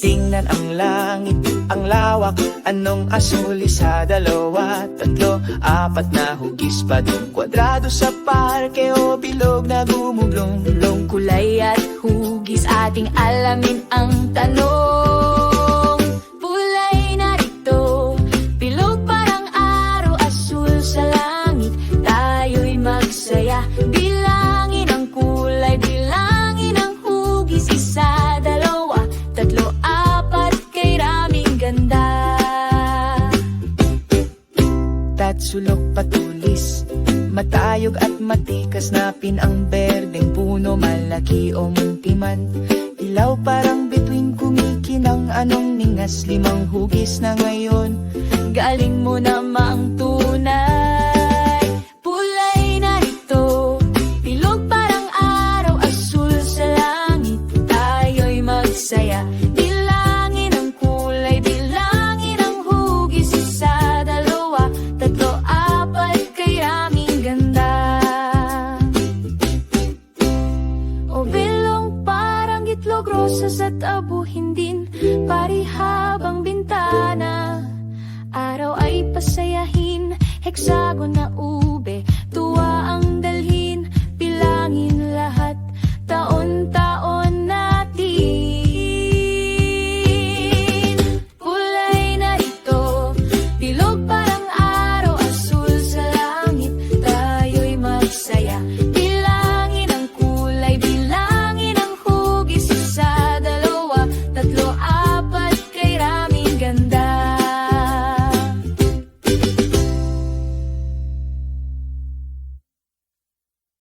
Tingnan ang langit, ang lawak. Anong asuli sa dalawa? Tatlo, apat na hugis pa dun Kwadrado sa parke o bilog na gumuglong-glong. Kulay at hugis ating alamin ang tanong. Bulay narito, bilog parang araw asul sa langit. Tayo'y magsaya, bilangin ang kulay, bilangin ang hugis Isa, Tatsulok patulis Matayog at matikas na ang berdeng puno Malaki o muntiman Ilaw parang bituin kumikinang Anong ningas limang hugis na ngayon. Galing mo namang tunay Rosas at abuhin din Parihabang bintana. Araw ay pasayahin ulo